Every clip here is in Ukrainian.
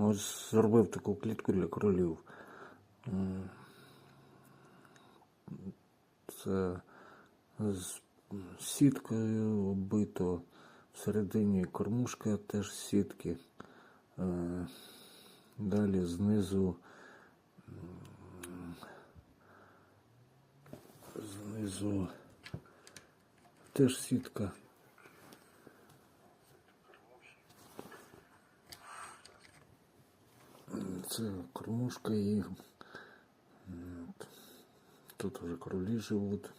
Ось зробив таку клітку для кролів. Це з сіткою оббито. Всередині кормушка теж сітки. Е, Далі знизу. Знизу теж сітка. Це кормушка і тут вже кролі живуть.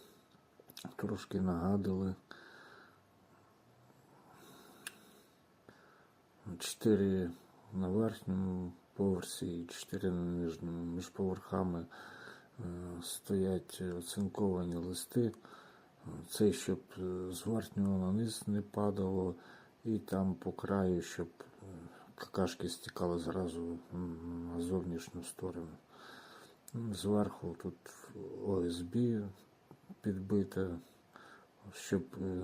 Трошки нагадили. Чотири на верхньому поверсі і чотири на нижньому. Між поверхами е, стоять оцинковані листи. Це щоб е, з верхнього на низ не падало, і там по краю, щоб какашки стікали зразу на зовнішню сторону. Ну, Зверху тут ОСБ підбите, щоб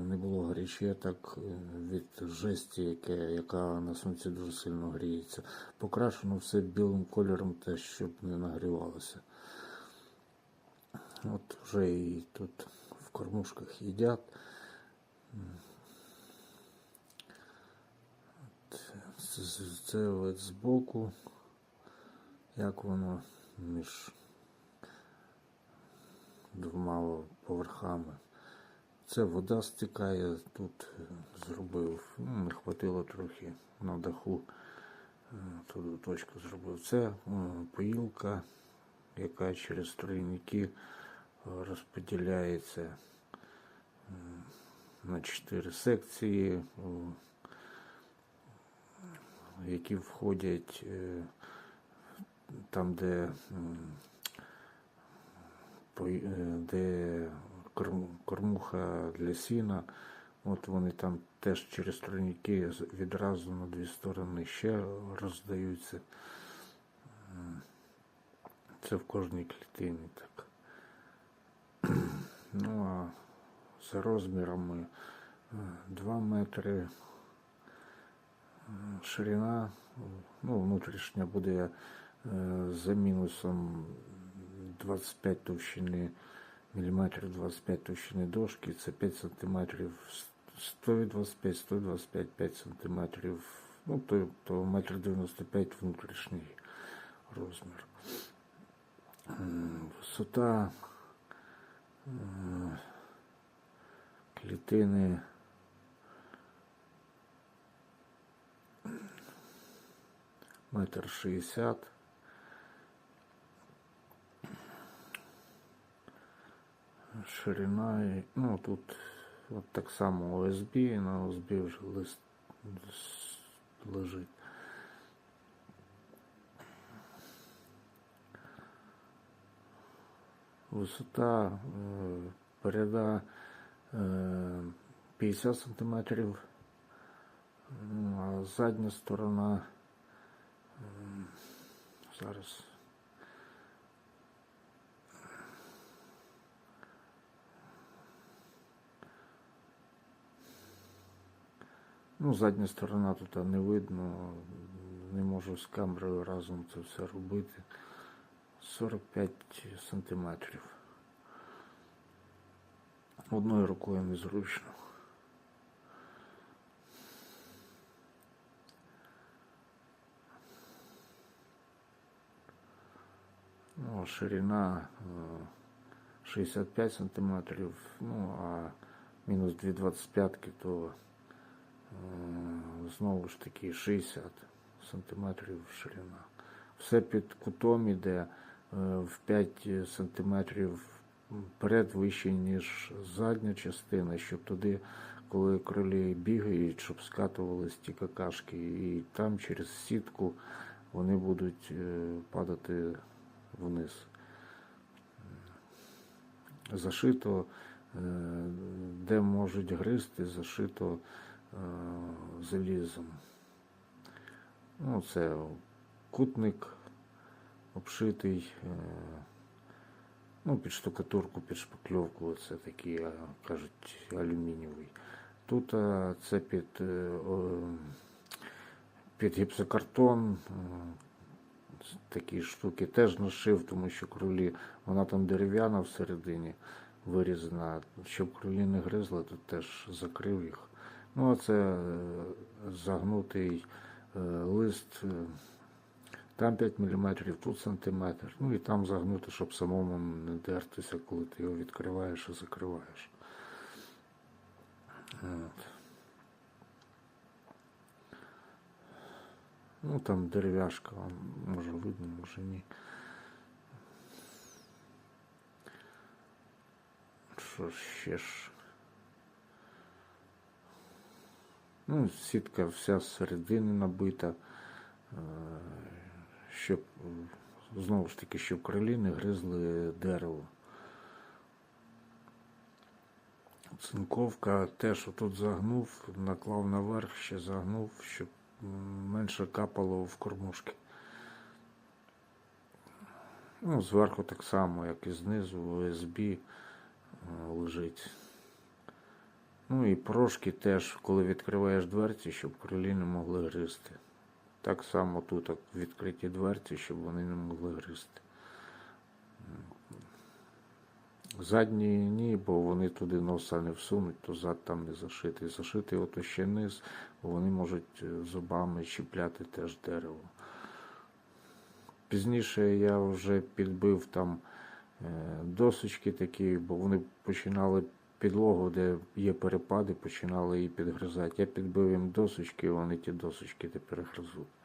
не було гарячеток е, від жесті, яке, яка на сонці дуже сильно гріється. Покрашено все білим кольором, те, щоб не нагрівалося. От вже і тут в кормушках їдять. Це, це от збоку, як воно між двома поверхами. Це вода стікає, тут зробив, ну, не хватило трохи на даху, е, туди точку зробив. Це е, поїлка, яка через тройники розподіляється е, на чотири секції, які входять е, там, де е, де кормуха для сіна. От вони там теж через з- відразу на дві сторони ще роздаються. Це в кожній клітині так. Ну а за розмірами 2 метри е, ширина, ну, внутрішня буде е, за мінусом 25 товщини міліметрів 25 товщини дошки, це 5 сантиметрів 125, 125, 5 сантиметрів, ну, то, то метр 95 внутрішній розмір. М, Висота е, клітини метр шістдесят. Ширина, ну тут от так само ОСБ, на ОСБ вже лист лежить. Висота е, переда е, 50 сантиметрів, ну, а задня сторона зараз Ну, задня сторона тут не видно, не можу з камерою разом це все робити. 45 сантиметрів. Одною рукою незручно. Ну, ширина е, 65 сантиметрів, ну а мінус 2,25, то Е, Знову ж таки 60 сантиметрів ширина. Все під кутом іде е, в 5 сантиметрів вперед вище, ніж задня частина, щоб туди, коли кролі бігають, щоб скатувались ті какашки, і там через сітку вони будуть е, падати вниз. Зашито, е, де можуть гризти, зашито е, залізом. Ну, це кутник обшитий, е, ну, під штукатурку, під шпакльовку, це такий, кажуть, алюмінієвий. Тут це під, під гіпсокартон. Такі штуки теж нашив, тому що кролі, вона там дерев'яна всередині вирізана. Щоб кролі не гризли, то теж закрив їх. Ну, а це е, загнутий е, лист. е, Там 5 мм, тут сантиметр. Ну і там загнути, щоб самому не дертися, коли ти його відкриваєш і закриваєш. От. Ну там дерев'яшка, може видно, може ні. Що ще ж? Ну, сітка вся зсередини набита, е, щоб е, знову ж таки, щоб крилі не гризли дерево. Цинковка теж отут загнув, наклав наверх, ще загнув, щоб менше капало в кормушки. Ну, зверху так само, як і знизу, ОСБ е, лежить. Ну і прошки теж, коли відкриваєш дверці, щоб крилі не могли гризти. Так само тут відкриті дверці, щоб вони не могли гризти. Задні ні, бо вони туди носа не всунуть, то зад там не зашитий. Зашитий ото ще низ, бо вони можуть е, зубами чіпляти теж дерево. Пізніше я вже підбив там е, досочки такі, бо вони починали підлогу, де є перепади, починали її підгризати. Я підбив їм досочки, і вони ті досочки тепер гризуть.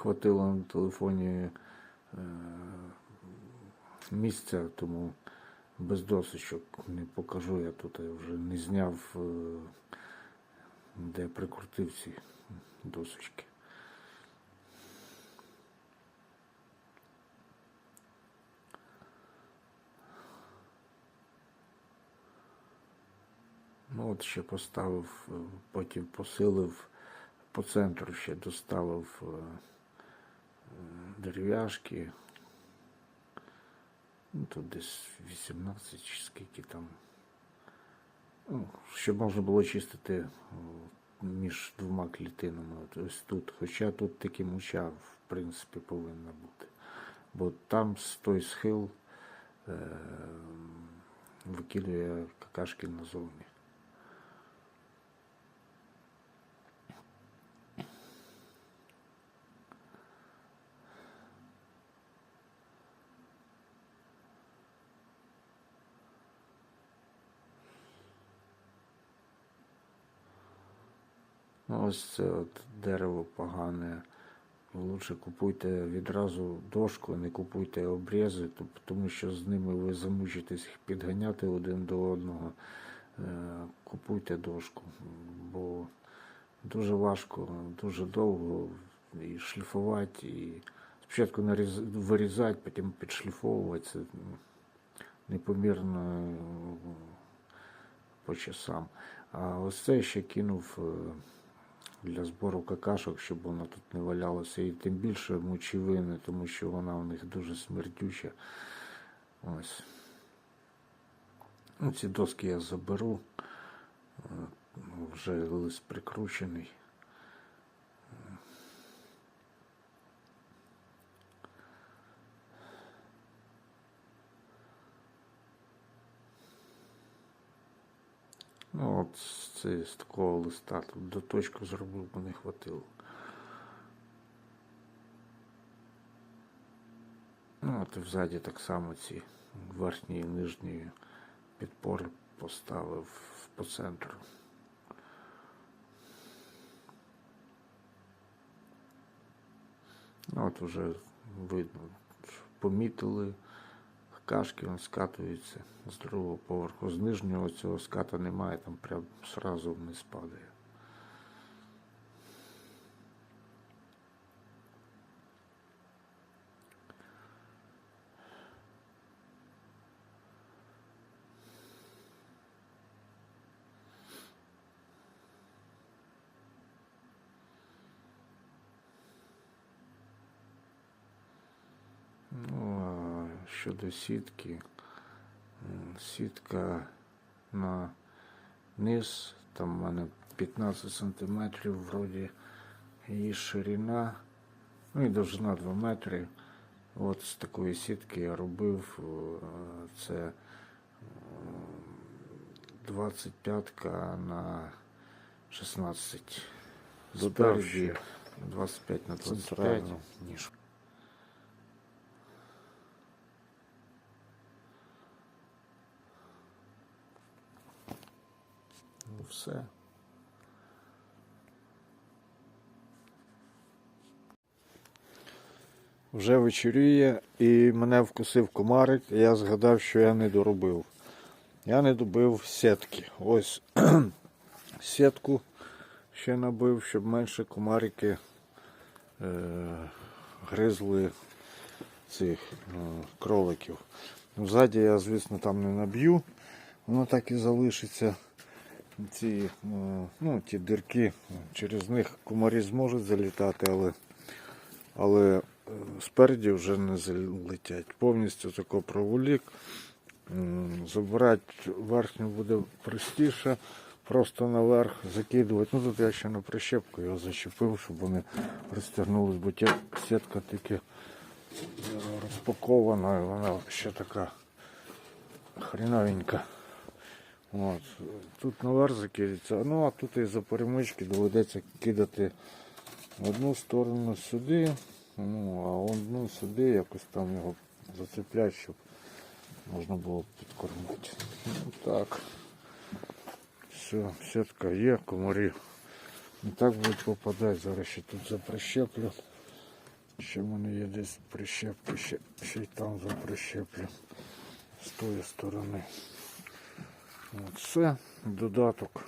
Хватило на телефоні е, місця, тому без досочок не покажу. Я тут вже не зняв, е, де прикрутив ці досочки. Ну от ще поставив, е, потім посилив по центру ще доставив е, е, дерев'яшки. Ну, тут десь 18 чи скільки там. Ну, щоб можна було чистити між двома клітинами. Ось тут. Хоча тут таки муча, в принципі, повинна бути. Бо там з той схил е, викидує какашки назовні. Ось це от дерево погане. Лучше купуйте відразу дошку, не купуйте обрізи, тому що з ними ви замучитесь підганяти один до одного. Е, Купуйте дошку, бо дуже важко, дуже довго і шліфувати, і спочатку вирізати, потім підшліфовувати. Це ну, непомірно е, по часам. А ось це ще кинув е, для збору какашок, щоб воно тут не валялося. І тим більше мочевини, тому що вона у них дуже смердюча. Ось. Ну, ці доски я заберу. Е, Вже лист прикручений. Ну, от ці- з такого листа тут до точку зробив, бо не хватило. Ну, от і взаді так само ці верхні і нижні підпори поставив по центру. Ну, от вже видно, помітили, кашки він скатується з другого поверху. З нижнього цього ската немає, там прям сразу вниз падає. Ну, а щодо сітки, сітка на низ, там в мене 15 сантиметрів вроді її ширина, ну і довжина 2 метри. От з такої сітки я робив е, це 25 на 16. Додав Спереді ще 25 на 25. Ніж. Ну все. Вже вечоріє і мене вкусив комарик, і я згадав, що я не доробив. Я не добив сітки. Ось сітку ще набив, щоб менше комарики е, гризли цих е, кроликів. Ззаді я, звісно, там не наб'ю, воно так і залишиться. Ці, е, ну, ті дирки, через них комарі зможуть залітати, але але е, спереді вже не залетять. Повністю тако проволік. Забирати верхню буде простіше, просто наверх закидувати. Ну тут я ще на прищепку його зачепив, щоб вони розтягнулись, бо сітка тільки е, розпакована, і вона ще така хріновенька. От. Тут наверх закидаться. Ну а тут із-за перемички доведеться кидати в одну сторону сюди, ну, а одну сюди якось там його зацепляти, щоб можна було підкормити. Ну так. Все, сітка є, комарі. Не так будуть попадати. Зараз ще тут заприщеплю. Ще в мене є десь прищепки, ще, ще й там заприщеплю з тої сторони. Все, додаток